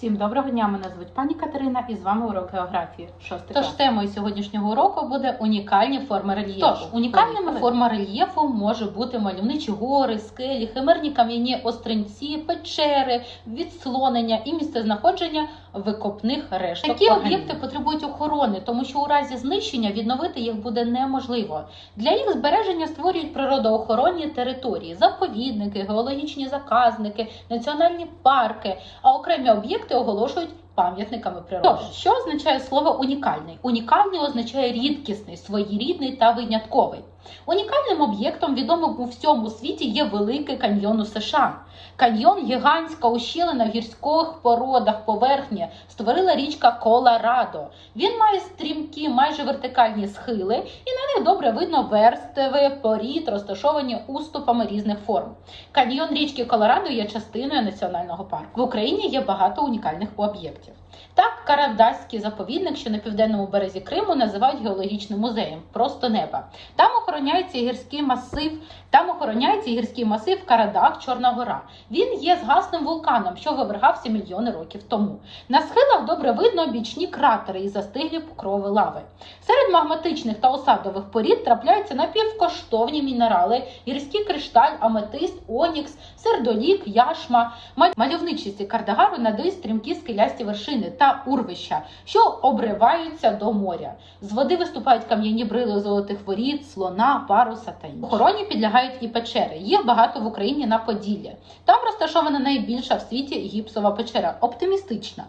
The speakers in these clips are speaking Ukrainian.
Всім доброго дня. Мене звуть пані Катерина, і з вами урок географії. Шостий Тож клас. темою сьогоднішнього уроку буде унікальні форми рельєфу. Тож, унікальними формами рельєфу може бути мальовничі гори, скелі, химерні кам'яні остринці, печери, відслонення і місцезнаходження викопних решток. Такі об'єкти потребують охорони, тому що у разі знищення відновити їх буде неможливо. Для їх збереження створюють природоохоронні території, заповідники, геологічні заказники, національні парки, а окремі об'єкти оголошують пам'ятниками природи. Тож, що означає слово унікальний? Унікальний означає рідкісний, своєрідний та винятковий. Унікальним об'єктом, відомим у всьому світі, є Великий каньйон у США. Каньйон гігантська ущелина в гірських породах поверхні створила річка Колорадо. Він має стрімкі, майже вертикальні схили, і на них добре видно верстви, порід, розташовані уступами різних форм. Каньйон річки Колорадо є частиною національного парку. В Україні є багато унікальних об'єктів. Так, Карадайський заповідник, що на південному березі Криму, називають геологічним музеєм просто неба. Там охороняється гірський масив, там охороняється гірський масив Карадах, Чорна Гора. Він є згасним вулканом, що вивергався мільйони років тому. На схилах добре видно бічні кратери і застиглі покрови лави. Серед магматичних та осадових порід трапляються напівкоштовні мінерали, гірський кришталь, аметист, онікс, сердолік, яшма. Ма- Мальовничості Кардагару надають стрімкі скелясті вершини та урвища, що обриваються до моря. З води виступають кам'яні брили золотих воріт, слона, паруса пару сатанів. Охороні підлягають і печери. Їх багато в Україні на Поділлі. Там розташована найбільша в світі гіпсова печера, оптимістична.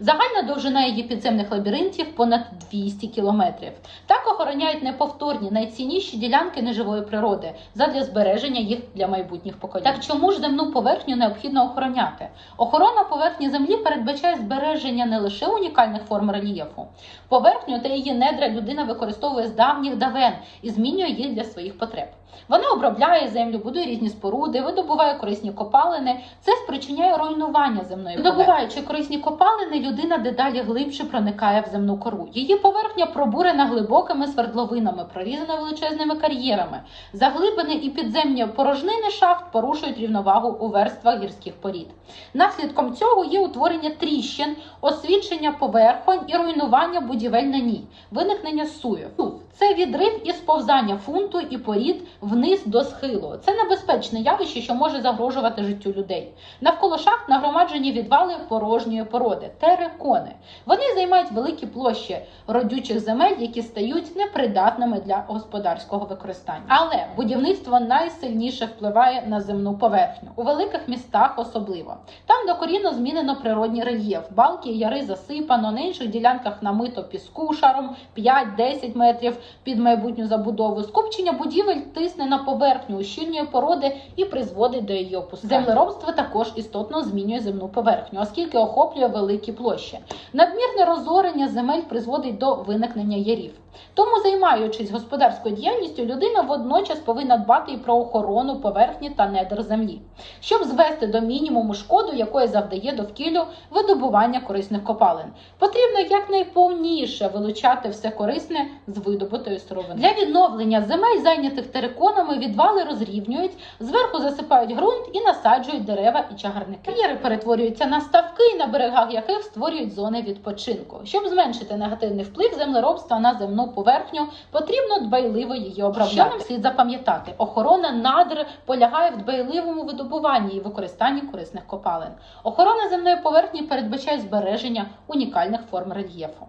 Загальна довжина її підземних лабіринтів понад 200 кілометрів. Так охороняють неповторні, найцінніші ділянки неживої природи задля збереження їх для майбутніх поколінь. Так чому ж земну поверхню необхідно охороняти? Охорона поверхні землі передбачає збереження не лише унікальних форм рельєфу. Поверхню та її недра людина використовує з давніх давен і змінює їх для своїх потреб. Вона обробляє землю, будує різні споруди, видобуває корисні копалини. Це спричиняє руйнування земної поверхні. Видобуваючи корисні копалини, людина дедалі глибше проникає в земну кору. Її поверхня пробурена глибокими свердловинами, прорізана величезними кар'єрами. Заглибини і підземні порожнини шахт порушують рівновагу у верствах гірських порід. Наслідком цього є утворення тріщин, освічення поверхонь і руйнування будівель на ній, виникнення суїв. Це відрив і сповзання фунту і порід вниз до схилу. Це небезпечне явище, що може загрожувати життю людей. Навколо шахт нагромаджені відвали порожньої породи терикони. Вони займають великі площі родючих земель, які стають непридатними для господарського використання. Але будівництво найсильніше впливає на земну поверхню у великих містах, особливо там докорінно змінено природній рельєф. Балки яри засипано, на інших ділянках намито піску шаром 5-10 метрів під майбутню забудову. Скупчення будівель тисне на поверхню, ущільнює породи і призводить до її опускання. Землеробство також істотно змінює земну поверхню, оскільки охоплює великі площі. Надмірне розорення земель призводить до виникнення ярів. Тому, займаючись господарською діяльністю, людина водночас повинна дбати і про охорону поверхні та недр землі, щоб звести до мінімуму шкоду, якої завдає довкіллю видобування корисних копалин. Потрібно якнайповніше вилучати все корисне з видобутої сировини. Для відновлення земель, зайнятих териконами, відвали розрівнюють, зверху засипають ґрунт і насаджують дерева і чагарники. Кар'єри перетворюються на ставки, на берегах яких створюють зони відпочинку. Щоб зменшити негативний вплив землеробства на земну поверхню, потрібно дбайливо її обробляти. Що нам слід запам'ятати? Охорона надр полягає в дбайливому видобуванні і використанні корисних копалин. Охорона земної поверхні передбачає збереження унікальних форм рельєфу.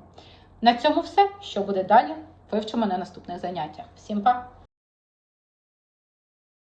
На цьому все. Що буде далі? Вивчимо на наступних заняттях. Всім па!